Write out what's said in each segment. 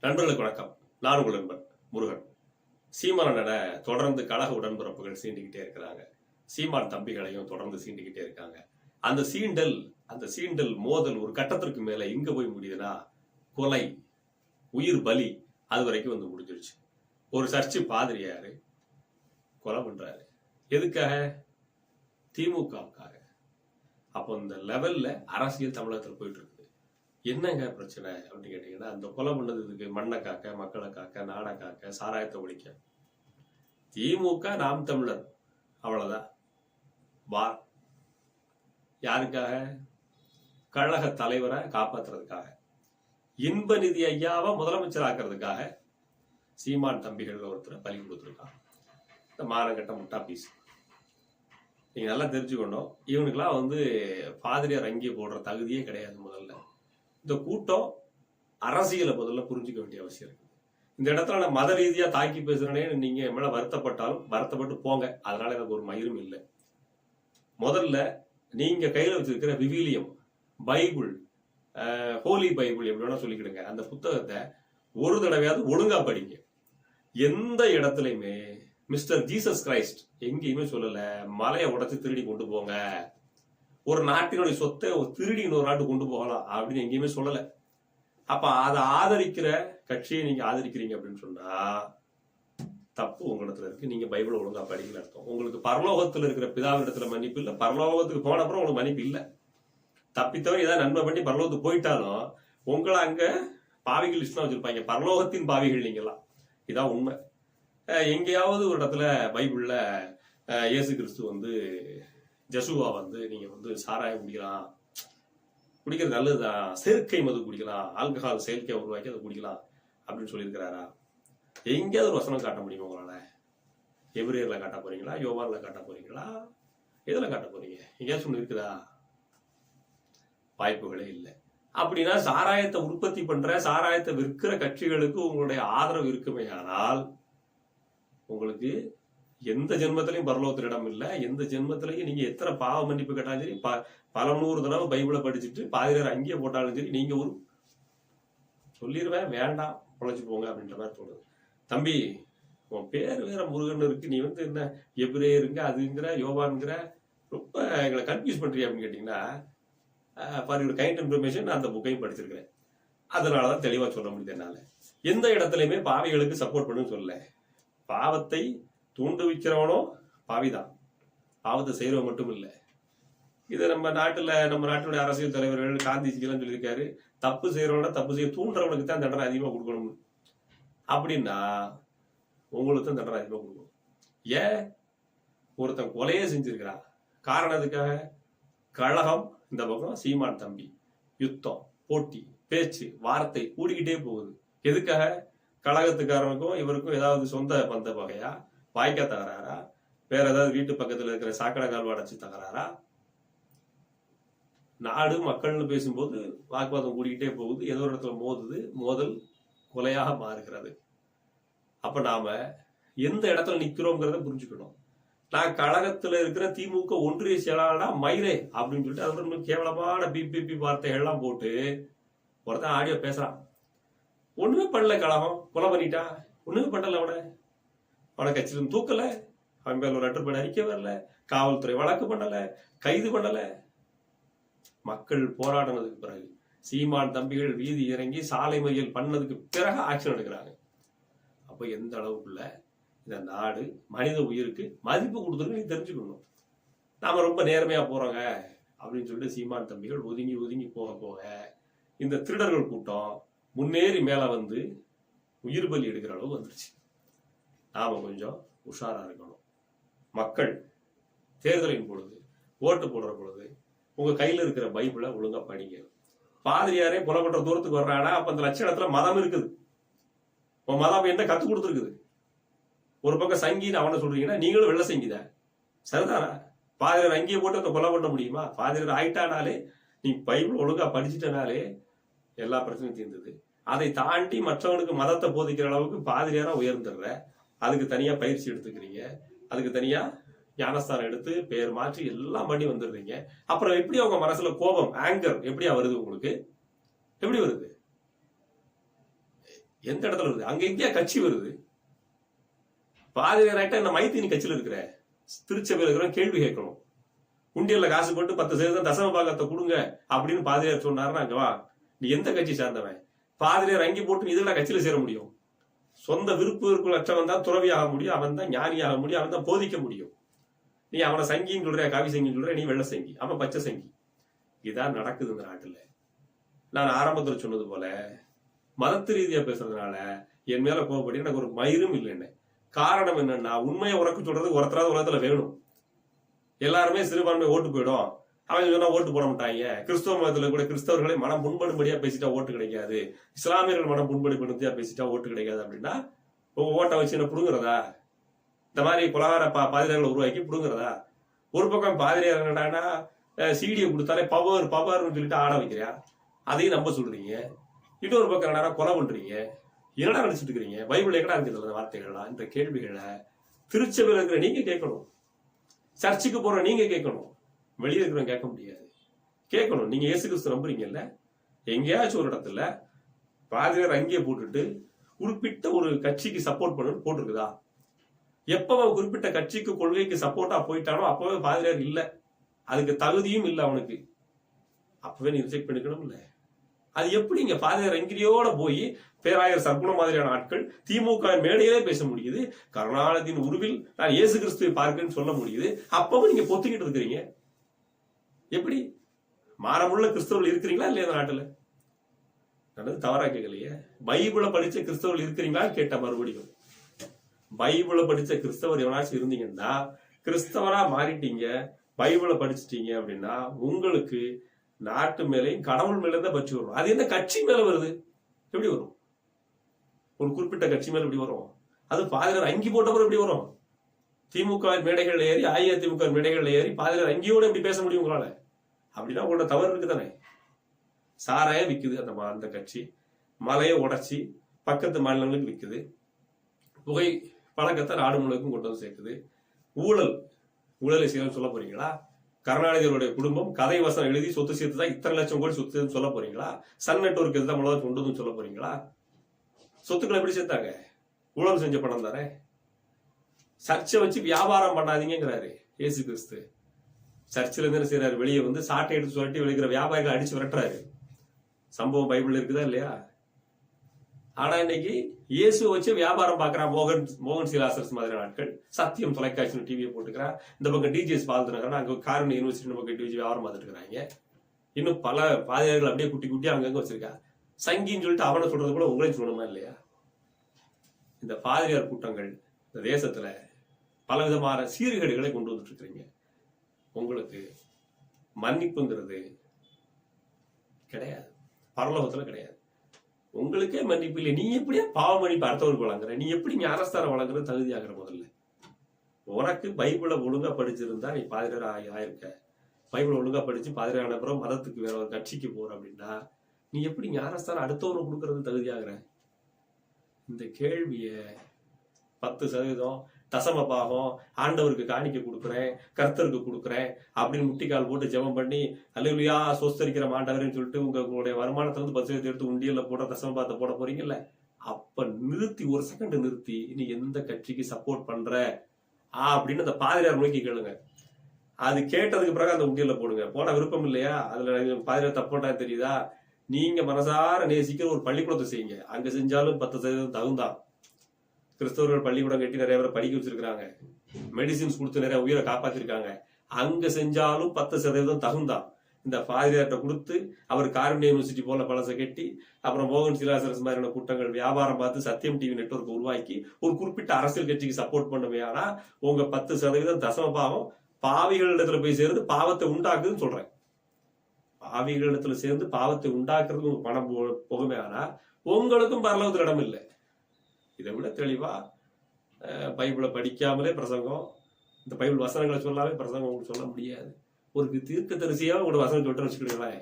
நண்பர்களுக்கு வணக்கம். நான் உங்கள் நண்பன் முருகன். சீமானனை தொடர்ந்து கழக உடன்பிறப்புகள் சீண்டிக்கிட்டே இருக்கிறாங்க. சீமான் தம்பிகளையும் தொடர்ந்து சீண்டிக்கிட்டே இருக்காங்க. அந்த சீண்டல் அந்த சீண்டல் மோதல் ஒரு கட்டத்திற்கு மேல எங்க போய் முடியுதுன்னா கொலை உயிர் பலி அது வரைக்கும் வந்து முடிஞ்சிருச்சு. ஒரு சர்ச்சு பாதிரியாரு கொலை பண்றாரு. எதுக்காக? திமுகவுக்காக. அப்போ இந்த லெவல்ல அரசியல் தமிழகத்தில் போயிட்டு இருக்கு. என்னங்க பிரச்சனை அப்படின்னு கேட்டீங்கன்னா அந்த கொலை பண்ணது இதுக்கு மண்ணை காக்க மக்களை காக்க நாடை காக்க சாராயத்தை ஒழிக்க. திமுக நாம் தமிழர். அவ்வளவுதான். வார் யாருக்காக? கழக தலைவரை காப்பாத்துறதுக்காக. இன்ப நிதி ஐயாவை முதலமைச்சர் ஆக்குறதுக்காக சீமான் தம்பிகள் ஒருத்தரை பலி கொடுத்துருக்காங்க. இந்த மானகட்ட முட்டா பீஸ் நீங்கள் நல்லா தெரிஞ்சுக்கணும். இவனுக்கெல்லாம் வந்து பாதிரியார் அங்கே போடுற தகுதியே கிடையாது முதல்ல. இந்த கூட்டம் அரசியலை முதல்ல புரிஞ்சுக்க வேண்டிய அவசியம் இருக்கு. இந்த இடத்துல நான் மத ரீதியாக தாக்கி பேசுறேனே நீங்க என் மேல வருத்தப்பட்டாலும் வருத்தப்பட்டு போங்க. அதனால எனக்கு ஒரு மயிரும் இல்லை. முதல்ல நீங்க கையில் வச்சிருக்கிற விவிலியம் பைபிள் ஹோலி பைபிள் எப்படி வேணா சொல்லிக்கிடுங்க. அந்த புத்தகத்தை ஒரு தடவையாவது ஒழுங்கா படிங்க. எந்த இடத்துலையுமே மிஸ்டர் ஜீசஸ் கிரைஸ்ட் எங்கேயுமே சொல்லலை மலையை உடச்சி திருடி கொண்டு போங்க. ஒரு நாட்டினுடைய சொத்தை ஒரு திருடி இன்னொரு நாட்டு கொண்டு போகலாம் அப்படின்னு எங்கேயுமே சொல்லல. அப்ப அதை ஆதரிக்கிற கட்சியை நீங்க ஆதரிக்கிறீங்க அப்படின்னு சொன்னா தப்பு உங்களிடத்துல இருக்கு. நீங்க பைபிளை ஒழுங்கா படிக்கல அர்த்தம். உங்களுக்கு பரலோகத்துல இருக்கிற பிதாவிடத்துல மன்னிப்பு இல்லை. பரலோகத்துக்கு போன அப்புறம் உங்களுக்கு மன்னிப்பு இல்லை. தப்பித்தவர் ஏதாவது நன்மை பண்ணி பரலோகத்துக்கு போயிட்டாலும் உங்களை அங்க பாவிகள் லிஸ்ட்லாம் வச்சிருப்பாங்க. பரலோகத்தின் பாவிகள் நீங்களாம் இதான் உண்மை. எங்கேயாவது ஒரு இடத்துல பைபிள்ல இயேசு கிறிஸ்து வந்து ஜசுவா வந்து நீங்க வந்து சாராயம் குடிக்கலாம். குடிக்கிறது நல்லதுதான் செயற்கை மது குடிக்கலாம். ஆல்கஹால் செயற்கை உருவாக்கி அதை குடிக்கலாம் அப்படின்னு சொல்லியிருக்கிறாரா? எங்கேயாவது ஒரு வசனம் காட்ட முடியுமா உங்களால? எபிரேயர்ல காட்ட போறீங்களா? யோவான்ல காட்ட போறீங்களா? எதுல காட்ட போறீங்க? எங்கேயாச்சும் ஒண்ணு இருக்குதா? வாய்ப்புகளே இல்லை. அப்படின்னா சாராயத்தை உற்பத்தி பண்ற சாராயத்தை விற்கிற கட்சிகளுக்கு உங்களுடைய ஆதரவு இருக்குமே ஆனால் உங்களுக்கு எந்த ஜென்மத்திலையும் பரலோகத்தில் இடம் இல்லை. எந்த ஜென்மத்திலையும் நீங்க எத்தனை பாவ மன்னிப்பு கேட்டாலும் சரி ப- பல நூறு தடவை பைபிளை படிச்சுட்டு பாதிரியார் அங்கேயே போட்டாலும் சரி நீங்க ஒரு சொல்லிடுவேன் வேண்டாம் பொழைச்சு போங்க அப்படின்ற மாதிரி தோணுது. தம்பி உன் பேர் வேற முருகன் இருக்கு. நீ வந்து என்ன எப்படியே இருங்க அதுங்கிற யோவான்ங்கிற ரொம்ப எங்களை கன்ஃபியூஸ் பண்றியா அப்படின்னு கேட்டீங்கன்னா ஃபார் யூர் கைண்ட் இன்ஃபர்மேஷன் நான் அந்த புக்கையும் படிச்சிருக்கிறேன். அதனால தான் தெளிவாக சொல்ல முடியுது என்னால். எந்த இடத்துலையுமே பாவைகளுக்கு சப்போர்ட் பண்ணுன்னு சொல்லல. பாவத்தை தூண்டுவிக்கிறவனும் பாவிதான். பாவத்தை செய்கிறவன் மட்டும் இல்லை இது நம்ம நாட்டில் நம்ம நாட்டுடைய அரசியல் தலைவர்கள் காந்திஜிக்கெல்லாம் சொல்லியிருக்காரு. தப்பு செய்யறவன தப்பு செய்ய தூண்டுறவனுக்கு தான் தண்டனை அதிகமாக கொடுக்கணும் அப்படின்னா உங்களுக்கு தான் தண்டனை அதிகமாக கொடுக்கணும். ஏன்? ஒருத்தன் கொலையே செஞ்சிருக்கிறான். காரணம் எதுக்காக? கழகம் இந்த பக்கம் சீமான் தம்பி. யுத்தம் போட்டி பேச்சு வார்த்தை கூடிக்கிட்டே போகுது. எதுக்காக? கழகத்துக்காரனுக்கும் இவருக்கும் ஏதாவது சொந்த பந்த வகையா? வாய்க்கா தகராறா? வேற ஏதாவது வீட்டு பக்கத்துல இருக்கிற சாக்கடை கால் அடைச்சு தகராறா? நாடு மக்கள்னு பேசும்போது வாக்குவாதம் கூடிக்கிட்டே போகுது. ஏதோ ஒரு இடத்துல மோதுது. மோதல் கொலையாக மாறுகிறது. அப்ப நாம எந்த இடத்துல நிக்கிறோங்கிறத புரிஞ்சுக்கணும். நான் கழகத்துல இருக்கிற திமுக ஒன்றிய செயலாளரா மயிரே அப்படின்னு சொல்லிட்டு அது கேவலமான பிபிபி வார்த்தைகள்லாம் போட்டு ஒருத்தன் ஆடியோ பேசுறான். ஒண்ணுமே பண்ணல கழகம். கொலை பண்ணிட்டா. ஒண்ணுமே பண்ணல அவனை. அவனை கட்சியிலும் தூக்கல. அவன் மேல ஒரு அட்டுப்படி அறிக்கை வரல. காவல்துறை வழக்கு பண்ணல. கைது பண்ணல. மக்கள் போராடினதுக்கு பிறகு சீமான் தம்பிகள் வீதி இறங்கி சாலை மறியல் பண்ணதுக்கு பிறகு ஆக்ஷன் எடுக்கிறாங்க. அப்போ எந்த அளவுக்குள்ள இந்த நாடு மனித உயிருக்கு மதிப்பு கொடுத்துருக்கு நீ தெரிஞ்சுக்கணும். நாம ரொம்ப நேர்மையா போறோங்க அப்படின்னு சொல்லிட்டு சீமான் தம்பிகள் ஒதுங்கி ஒதுங்கி போக போக இந்த திருடர்கள் கூட்டம் முன்னேறி மேல வந்து உயிர் பலி எடுக்கிற அளவு வந்துருச்சு. நாம் கொஞ்சம் உஷாராக இருக்கணும். மக்கள் தேர்தலின் பொழுது ஓட்டு போடுற பொழுது உங்கள் கையில் இருக்கிற பைபிளை ஒழுங்காக படிங்க. பாதிரியாரே கொலை தூரத்துக்கு வர்றானா அப்போ அந்த லட்சணத்துல மதம் இருக்குது. உன் மதம் என்ன கற்றுக் கொடுத்துருக்குது? ஒரு பக்கம் சங்கின்னு அவனை சொல்றீங்கன்னா நீங்களும் வெள்ள சங்கீத? சரிதானா? பாதிரியர் அங்கேயே போட்டு அதை கொலை பண்ண முடியுமா? பாதிரியர் ஆயிட்டானாலே நீ பைபிள் ஒழுங்கா படிச்சிட்டனாலே எல்லா பிரச்சனையும் தீர்ந்தது. அதை தாண்டி மற்றவனுக்கு மதத்தை போதிக்கிற அளவுக்கு பாதிரியாரா உயர்ந்துடுற. அதுக்கு தனியாக பயிற்சி எடுத்துக்கிறீங்க. அதுக்கு தனியாக ஞானஸ்தானம் எடுத்து பேர் மாற்றி எல்லாம் பண்ணி வந்துடுறீங்க. அப்புறம் எப்படி அவங்க மனசுல கோபம் ஆங்கர் எப்படியா வருது உங்களுக்கு? எப்படி வருது? எந்த இடத்துல வருது? அங்க எங்கேயா கட்சி வருது? பாதிரியாராயிட்டா என்ன மைத்தி நீ இருக்கிற? திருச்சபையில் இருக்கிற கேள்வி கேட்கணும். உண்டியல்ல காசு போட்டு பத்து சதவீதம் தசம பாகத்தை கொடுங்க அப்படின்னு பாதிரியார் சொன்னாருன்னா அங்க வா. நீ எந்த கட்சி சார்ந்தவன்? பாதிரியார் அங்கே போட்டு நீ இதெல்லாம் கட்சியில சேர முடியும்? சொந்த விருப்பு விருப்பு அற்றவன் தான் துறவி ஆக முடியும் அவன் தான் ஞானி ஆக முடியும் அவன் தான் போதிக்க முடியும். நீ அவனை சங்கின்னு சொல்ற காவி சங்கின்னு சொல்ற நீ வெள்ள சங்கி அவன் பச்சை சங்கி. இதான் நடக்குது இந்த நாட்டுல. நான் ஆரம்பத்தில் சொன்னது போல மதத்து ரீதியா பேசுறதுனால என் மேல கோவப்படி எனக்கு ஒரு மயிரும் இல்லைன்னு காரணம் என்னன்னா உண்மையை உறக்க சொல்றது ஒருத்தராவது உலகத்துல வேணும். எல்லாருமே சிறுபான்மை ஓட்டு போயிடும். அவங்க சொன்னா ஓட்டு போட மாட்டாங்க. கிறிஸ்தவ மதத்துல கூட கிறிஸ்தவர்களை மனம் புண்படும்படியா பேசிட்டா ஓட்டு கிடைக்காது. இஸ்லாமியர்கள் மனம் புண்படும்படியா பேசிட்டா ஓட்டு கிடைக்காது அப்படின்னா உங்க ஓட்டை வச்சு என்ன புடுங்குறதா? இந்த மாதிரி குலகார பா பாதிரியார்களை உருவாக்கி புடுங்குறதா? ஒரு பக்கம் பாதிரியார் என்னடானா சீடியை கொடுத்தாலே பவர் பவர்னு சொல்லிட்டு ஆட வைக்கிறியா? அதையும் நம்ப சொல்றீங்க. இன்னொரு பக்கம் என்னடா கொலை பண்றீங்க. என்னடா நினைச்சிட்டு இருக்கிறீங்க பைபிள் எங்கடா இருக்குது அந்த வார்த்தைகள்லாம்? இந்த கேள்விகளை திருச்சபையில் இருக்கிற நீங்க கேட்கணும். சர்ச்சுக்கு போற நீங்க கேட்கணும். வெளியே இருக்கிறவங்க கேட்க முடியாது. கேட்கணும். நீங்க இயேசு கிறிஸ்து நம்புறீங்கல்ல? எங்கேயாச்சும் ஒரு இடத்துல பாதிரியார் அங்கேயே போட்டுட்டு குறிப்பிட்ட ஒரு கட்சிக்கு சப்போர்ட் பண்ணு போட்டிருக்குதா? எப்போ அவன் குறிப்பிட்ட கட்சிக்கு கொள்கைக்கு சப்போர்ட்டா போயிட்டானோ அப்பவே பாதிரியார் இல்லை. அதுக்கு தகுதியும் இல்லை அவனுக்கு. அப்பவே நீ ரிஜெக்ட் பண்ணிக்கணும் இல்ல அது எப்படி இங்க பாதிரியார் எங்கிரியோட போய் பேராயர் சர்க்குண மாதிரியான ஆட்கள் திமுக மேடையிலே பேச முடியுது? கருணாநிதியின் உருவில் நான் இயேசு கிறிஸ்துவை பார்க்கன்னு சொல்ல முடியுது. அப்பவும் நீங்க பொத்துக்கிட்டு இருக்கிறீங்க. எப்படி? மாறமுள்ள கிறிஸ்தவர்கள் இருக்கிறீங்களா இல்லையா இந்த நாட்டுல? நல்லது தவறா கேட்கலையே. பைபிளை படிச்ச கிறிஸ்தவர்கள் இருக்கிறீங்களா கேட்ட மறுபடியும். பைபிளை படிச்ச கிறிஸ்தவர் எவனாச்சும் இருந்தீங்கன்னா கிறிஸ்தவரா மாறிட்டீங்க பைபிளை படிச்சிட்டீங்க அப்படின்னா உங்களுக்கு நாட்டு மேலேயும் கடவுள் மேல தான் பற்றி வரும். அது என்ன கட்சி மேல வருது? எப்படி வரும்? ஒரு குறிப்பிட்ட கட்சி மேல எப்படி வரும்? அது பாதிரியார் அங்கி போட்டவரும் எப்படி வரும்? திமுக மேடைகள் ஏறி அஇஅதிமுக மேடைகள் ஏறி பாதிரியார் அங்கியோட எப்படி பேச முடியும் உங்களால? அப்படின்னா உங்களோட தவறு இருக்கு தானே சாராயம் விற்குது அந்த மா- அந்த கட்சி. மலையை உடைச்சி பக்கத்து மாநிலங்களுக்கு விற்குது புகை பழக்கத்தை நாடு முழுவதுக்கும் கொண்டு வந்து சேர்க்குது. ஊழல் ஊழலை செய்யணும்னு சொல்ல போறீங்களா? கருணாநிதியோடைய குடும்பம் கதை வசனம் எழுதி சொத்து சேர்த்து தான் இத்தனை லட்சம் கோடி சொத்து சேர்த்துன்னு சொல்ல போறீங்களா? சன் நெட்ஒர்க் இதுதான் முதல்ல கொண்டு வந்து சொல்ல போறீங்களா? சொத்துக்களை எப்படி சேர்த்தாங்க? ஊழல் செஞ்ச பணம் தானே? சர்ச்சை வச்சு வியாபாரம் பண்ணாதீங்கிறாரு இயேசு கிறிஸ்து. சர்ச்சில் இருந்து என்ன செய்யறாரு வெளியே வந்து சாட்டை எடுத்து சொல்லிட்டு விழுகிற வியாபாரிகளை அடிச்சு விரட்டுறாரு. சம்பவம் பைபிள் இருக்குதா இல்லையா? ஆனா இன்னைக்கு இயேசு வச்சு வியாபாரம் பார்க்குறான் மோகன் மோகன் சீலாசர்ஸ் மாதிரி நாட்கள் சத்தியம் தொலைக்காட்சி டிவியை போட்டுக்கிறான் இந்த பக்கம் டிஜிஎஸ் பாலத்துனகரன் அங்க காரணம் யூனிவர்சிட்டி பக்கம் டிஜி வியாபாரம் பார்த்துட்டு இருக்கிறாங்க. இன்னும் பல பாதையாளர்கள் அப்படியே குட்டி குட்டி அங்கங்க வச்சிருக்கா. சங்கின்னு சொல்லிட்டு அவனை சொல்றது கூட உங்களையும் சொல்லணுமா இல்லையா? இந்த பாதிரியார் கூட்டங்கள் இந்த தேசத்துல பலவிதமான சீர்கேடுகளை கொண்டு வந்துட்டு இருக்கிறீங்க. உங்களுக்கு மன்னிப்புங்கிறது கிடையாது. பரலோகத்துல கிடையாது. உங்களுக்கே மன்னிப்பு இல்லை. நீ எப்படியா பாவ மன்னிப்பு அடுத்தவருக்கு வழங்குற? நீ எப்படி ஞானஸ்தானம் வழங்குறது தகுதியாகிற முதல்ல? உனக்கு பைபிளை ஒழுங்கா படிச்சிருந்தா நீ பாதிரியார் ஆகி ஆயிருக்க. பைபிளை ஒழுங்கா படிச்சு பாதிரியான ஆன பிறகு மதத்துக்கு வேற ஒரு கட்சிக்கு போற அப்படின்னா நீ எப்படி ஞானஸ்தானம் அடுத்தவனுக்கு கொடுக்கறது தகுதியாகிற இந்த கேள்விய பத்து சதவீதம் தசம பாகம் ஆண்டவருக்கு காணிக்க கொடுக்குறேன் கர்த்தருக்கு கொடுக்குறேன் அப்படின்னு முட்டிக்கால் போட்டு ஜெபம் பண்ணி அல்லையா சொஸ்தரிக்கிற மாண்டவர்னு சொல்லிட்டு உங்க உங்களுடைய வருமானத்தை வந்து பத்து எடுத்து உண்டியலில் போட தசம பாகத்தை போட போறீங்கல்ல? அப்ப நிறுத்தி ஒரு செகண்ட் நிறுத்தி நீ எந்த கட்சிக்கு சப்போர்ட் பண்ற? ஆ அப்படின்னு அந்த பாதிரியார் நோக்கி கேளுங்க. அது கேட்டதுக்கு பிறகு அந்த உண்டியல போடுங்க. போட விருப்பம் இல்லையா? அதுல பாதிரியார் தப்புட்டா தெரியுதா? நீங்க மனசார நேசிக்கிற ஒரு பள்ளிக்கூடத்தை செய்யுங்க. அங்க செஞ்சாலும் பத்து சதவீதம் தகுந்தான் கிறிஸ்தவர்கள் பள்ளிக்கூடம் கட்டி நிறைய பேரை படிக்க வச்சிருக்காங்க மெடிசின்ஸ் கொடுத்து நிறைய உயிரை காப்பாத்திருக்காங்க. அங்க செஞ்சாலும் பத்து சதவீதம் தகுந்தான். இந்த பாதிரியார்ட்ட கொடுத்து அவர் காரணிய யூனிவர்சிட்டி போல பழசை கட்டி அப்புறம் மோகன் சிலாசரஸ் மாதிரியான கூட்டங்கள் வியாபாரம் பார்த்து சத்தியம் டிவி நெட்வொர்க் உருவாக்கி ஒரு குறிப்பிட்ட அரசியல் கட்சிக்கு சப்போர்ட் பண்ணுமே ஆனா உங்க பத்து சதவீதம் தசம பாவம் பாவிகளிடத்துல போய் சேர்ந்து பாவத்தை உண்டாக்குதுன்னு சொல்றேன். பாவிகளிடத்துல சேர்ந்து பாவத்தை உண்டாக்குறதுக்கு உங்க பணம் போ- போகுமே ஆனா உங்களுக்கும் பரலவத்தில் இடம் இல்லை. இதை விட தெளிவா பைபிளை படிக்காமலே பிரசங்கம் இந்த பைபிள் வசனங்களை சொல்லாமே பிரசங்கம் உங்களுக்கு சொல்ல முடியாது. ஒரு தீர்க்க தரிசியாக உங்களோட வசனம் சொல்லிட்டு வச்சுக்கிடுங்களேன்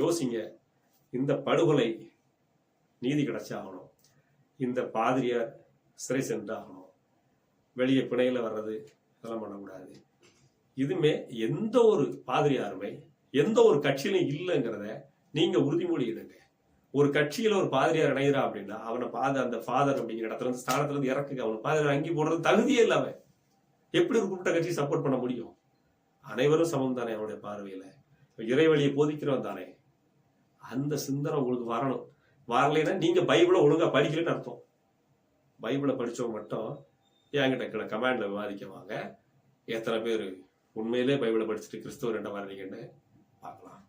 யோசிங்க இந்த படுகொலை நீதி கிடைச்சாகணும். இந்த பாதிரியார் சிறை சென்றாகணும். வெளியே பிணையில் வர்றது இதெல்லாம் பண்ணக்கூடாது. இதுமே எந்த ஒரு பாதிரியாருமே எந்த ஒரு கட்சியிலும் இல்லைங்கிறத நீங்கள் உறுதிமொழி எடுங்க. ஒரு கட்சியில ஒரு பாதிரியார் இணைகிறான் அப்படின்னா அவனை பாத அந்த ஃபாதர் அப்படிங்கிற இடத்துல இருந்து ஸ்தானத்துல இருந்து இறக்குங்க. அவன் பாதிரியார் அங்கி போடுறது தகுதியே இல்லாம அவன் எப்படி ஒரு கூப்பிட்ட கட்சியை சப்போர்ட் பண்ண முடியும்? அனைவரும் சமம் தானே அவனுடைய பார்வையில. இறைவழியை போதிக்கிறவன் தானே. அந்த சிந்தனை உங்களுக்கு வரணும். வரலைன்னா நீங்க பைபிளை ஒழுங்கா படிக்கலன்னு அர்த்தம். பைபிளை படிச்சவங்க மட்டும் என்கிட்ட கமாண்ட்ல விவாதிக்க வாங்க? எத்தனை பேர் உண்மையிலே பைபிளை படிச்சுட்டு கிறிஸ்துவர் என்ன வர்றீங்கன்னு பார்க்கலாம்.